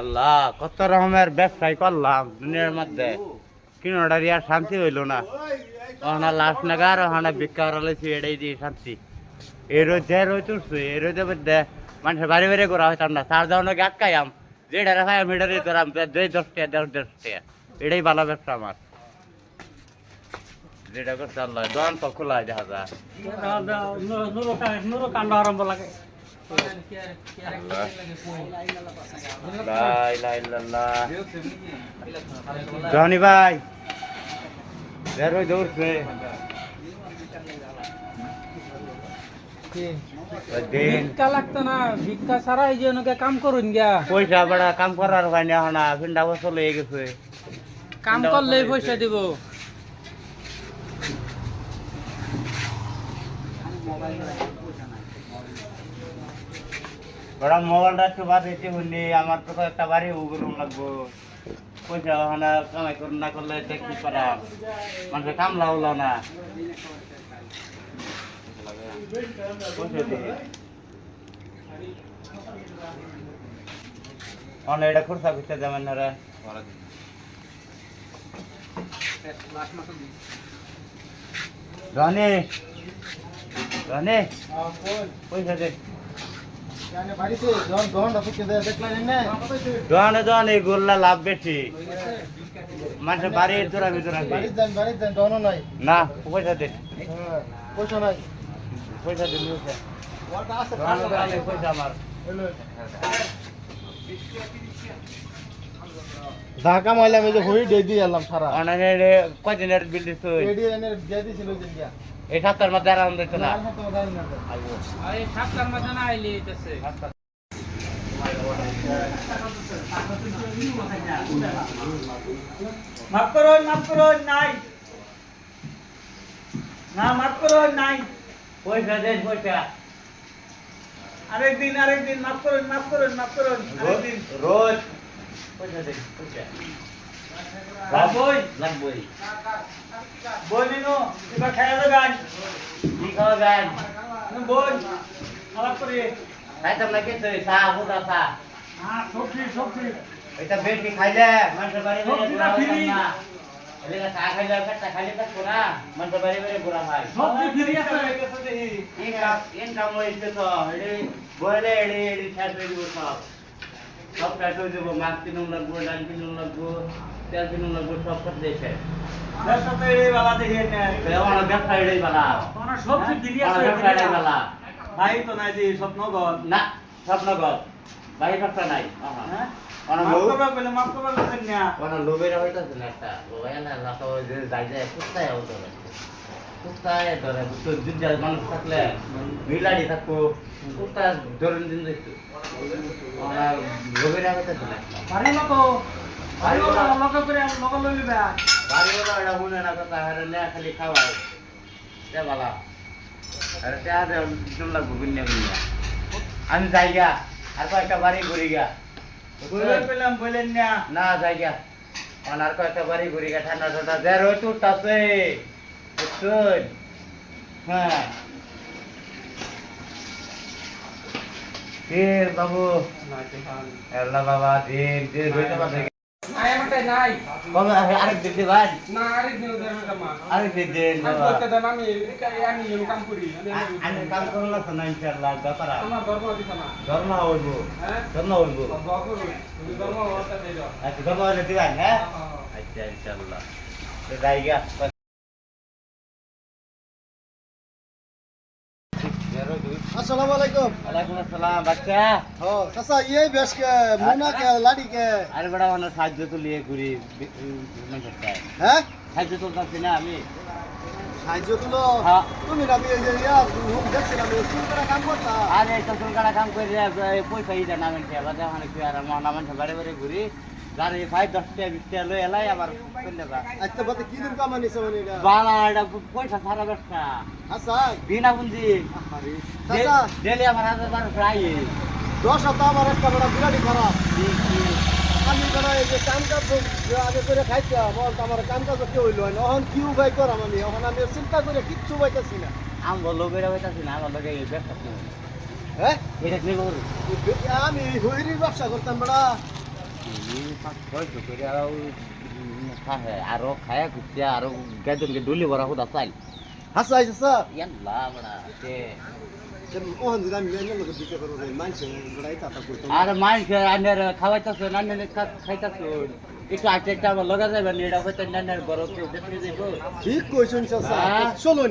আল্লাহ কত রকমের ব্যবসায় করলাম দুনিয়ার মধ্যে। কিনোটার আর শান্তি হইল না। ওখানে লাশ নাগার ওখানে ভিক্ষা করালেছি এটাই দিয়ে শান্তি। এই রোজ যে রোজ তুলছে এই রোজের মধ্যে মানুষের বাড়ি বাড়ি করা হইতাম না। চার যাওয়ার নাকি আটকাইয়াম যেটা রাখাই আমি এটারই ধরাম দুই দশ টাকা দশ দশ টাকা এটাই ভালো ব্যবসা আমার। যেটা করছে আল্লাহ দোকান তো খোলা দেখা যায়। নুরো কাণ্ড আরম্ভ লাগে। জনি ভাই বের হই দৌড়ছে কাম করুন গিয়া। পয়সা বড়া কাম করার হয় না হনা ফিন্ডা বছর লেগে গেছে। কাম পয়সা দিব। বড়া মোবাইলটা একটু বাদ দিতে হইলে আমার তো একটা বাড়ি উগরুম লাগবো। পয়সা হনা কামাই করুন না করলে দেখি পারা মানুষের কাম লাউলা না। পয়সা দিয়ে অনেক এটা খরচা করতে যাবেন না রে। রনি রনি। পয়সা দে। দোকানে দোকানে গোল্লা লাভ বেশি। মানুষের বাড়ির দূরা ভিতরে না, পয়সা দে। পয়সা দে পয়সা দোকানে পয়সা ঢাকা মাইলাম এই যে হই ডে দিয়ে এলাম সারা। অনেক কয়দিনের বিল দিছ? এডি এনে দিয়ে দিছিল যে দিয়া। এই সপ্তাহের মধ্যে আরাম দিত না? আর সাতটার মধ্যে না আইলি হইতেছে। মাফ করুন মাফ করুন নাই। না মাফ করুন নাই। পয়সা দে পয়সা। আরেকদিন আরেকদিন মাফ করুন মাফ করুন মাফ করুন আরেকদিন। রোজ এটা বেশি খাইলে মানুষের বাড়ি ঘোরা এদিকে চা খাইলে পেটটা খাইলে থাকব না মানুষের বাড়ি বাড়ি ঘোরা হয় সবজি ফ্রি আছে ইনকাম হয়েছে তো এডি বলে এডি এডি শেষ হয়ে দিব সব সব কাজ হয়ে যাব মাছ কিনুন লাগবো ডাল কিনুন লাগবো তেল কিনুন লাগবো সব কাজ দেখে স্বপ্ন আমার তো বাড়ি ব্যবসা নাই হ্যাঁ তো তো মানুষ থাকলে মিলাড়ি থাকব। কুস্তা ধরে দিন অনেক লোকের হইতেছে না মনে না খালি খাওয়াই তে বালা। তে লাগবো আমি যাই গা আর কয়েকটা বাড়ি ঘুরি গা পেলাম বলেন না। না যাই গা কয়েকটা বাড়ি ঘুরি গা ঠান্ডা ঠান্ডা যে রোজ উঠতাছে। বুঝছুন? হ্যাঁ। দিন বাবু। আল্লাহ বাবা দিন দিন। নাই আমারটা নাই। কবে আরেক দিন দিবান না আরেক দিন ওদের কামা আরেক দিন দিন আমি বাবা বলতে দেন আমি আমি এর কাম করি আমি আ- আমি কাম করলাম তো না ইনশাআল্লাহ ব্যাপার আমার ধর্ম দিছ না। ধর্ম হইব। হ্যাঁ? দেই দাও আচ্ছা ধর্ম আসসালামু আলাইকুম। ওয়ালাইকুম আসসালাম বাচ্চা। ও চাচা ইয়ে বেশ কে মুনা কে লাডি কে? আরে বড় মানে সাহায্য তুলিয়ে ঘুরি মানুষটায় হ্যাঁ? সাহায্য তুলতেছি না আমি। সাহায্য তুলো হ্যাঁ। তুমি না বিয়ে যে ইয়া দেখছিলাম করে কাম করতা? আরে তো কাম করে এই পয়সা ইটা নামেন খেলা দেখা কি আর মহনা মানুষ বাড়ি বাড়ি ঘুরি। গাড়ি ফাইভ দশ টাকা বিশ টাকা লই এলাই আবার চলে যা। আজকে বাদে কি দিন কাম আনিছে মানে এটা? বালা এটা পয়সা সারা ব্যবসা আচ্ছা। বিনা পুঁজি আরে চাচা। ডেলি আমার হাজার বারো প্রায় দশ সপ্তাহ আমার একটা বড় বিরাটি খারাপ। আমি বড় এই যে কাম কাজ আগে করে খাইতে বল আমার কাম কাজ কি হইল না। এখন কি উপায় করাম আমি এখন আমি চিন্তা করে কিচ্ছু পাইতেছি না। আম আমার ব্যবসা হ্যাঁ? এটা কি আমি হইরির ব্যবসা করতাম বেড়া। আরও খায়া কুচিয়া আরও গাজনকে ডুলি ভরা হুদা চাল হাসা হাসা ইয়াল্লা বড়া তে মেনে আর মাইস আনের খাওয়াইতাছো নানের খাইতাছো একটু আটে একটা লগা যাবে নি এটা হইতে নানের গরম কেউ দেখতে যাইবো ঠিক কইছেন হ্যাঁ? চলুন